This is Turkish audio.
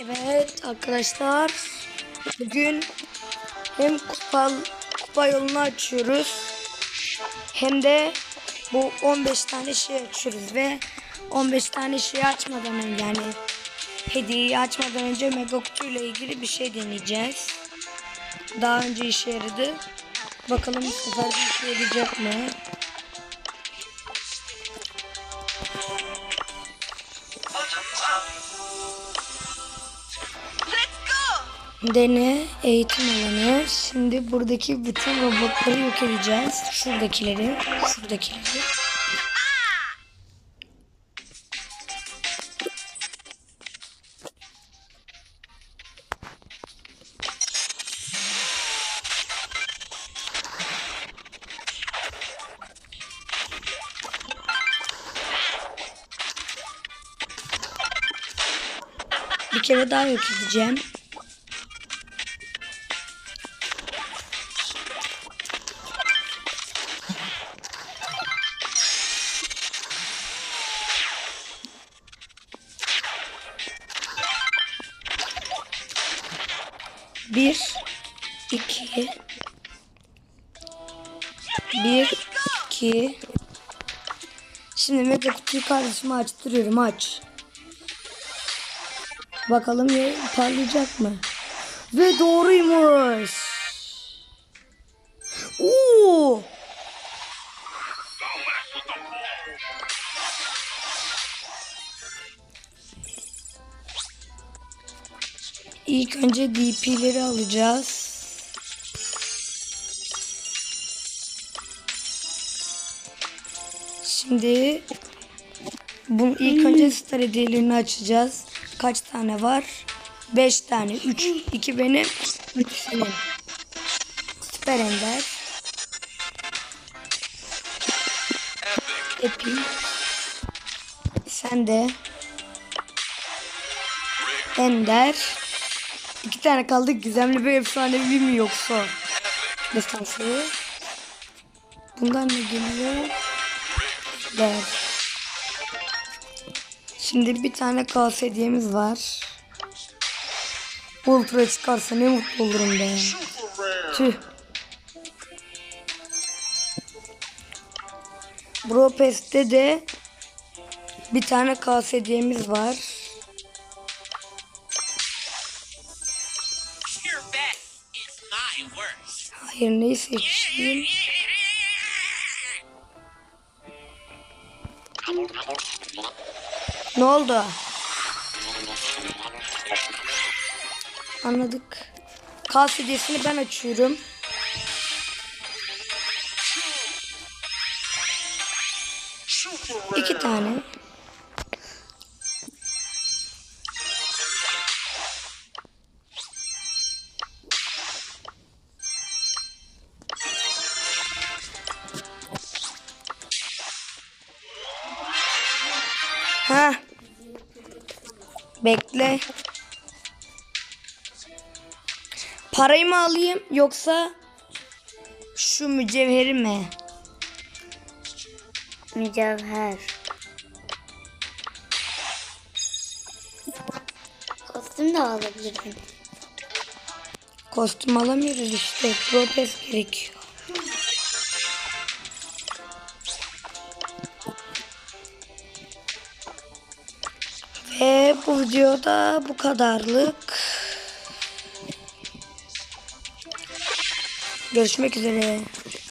Evet arkadaşlar bugün hem kupa, kupa yolunu açıyoruz hem de bu 15 tane şey açıyoruz ve 15 tane şey açmadan önce yani hediyeyi açmadan önce mega kutu ile ilgili bir şey deneyeceğiz. Daha önce işe yaradı. Bakalım bu sefer bir işe yarayacak mı? Dene eğitim alanı. Şimdi buradaki bütün robotları yok edeceğiz. Şuradakileri, şuradakileri. Bir kere daha yok edeceğim. Bir, iki, bir, iki. Şimdi mega kutuyu kardeşime açtırıyorum aç. Bakalım ya parlayacak mı? Ve doğruymuş. Oo! İlk önce DP'leri alacağız. Şimdi bunun ilk önce star hediyelerini açacağız. Kaç tane var? 5 tane. 3 2 benim, 3 senin. Süper Ender. Epi. Sen de. Ender. İki tane kaldı. Gizemli bir efsanevi mi yoksa? Destansı. Bundan ne geliyor? Der. Şimdi bir tane kaos hediyemiz var. Ultra çıkarsa ne mutlu olurum be. Tüh. Bro Pest'te de bir tane kaos hediyemiz var. Hayır neyi seçeyim? Ne oldu? Anladık. Hediyesini ben açıyorum. İki tane. Ha. Bekle. Parayı mı alayım yoksa şu mücevheri mi? Mücevher. Kostüm de alabilirim. Kostüm alamıyoruz işte. Protez gerekiyor. Bu videoda bu kadarlık. Görüşmek üzere.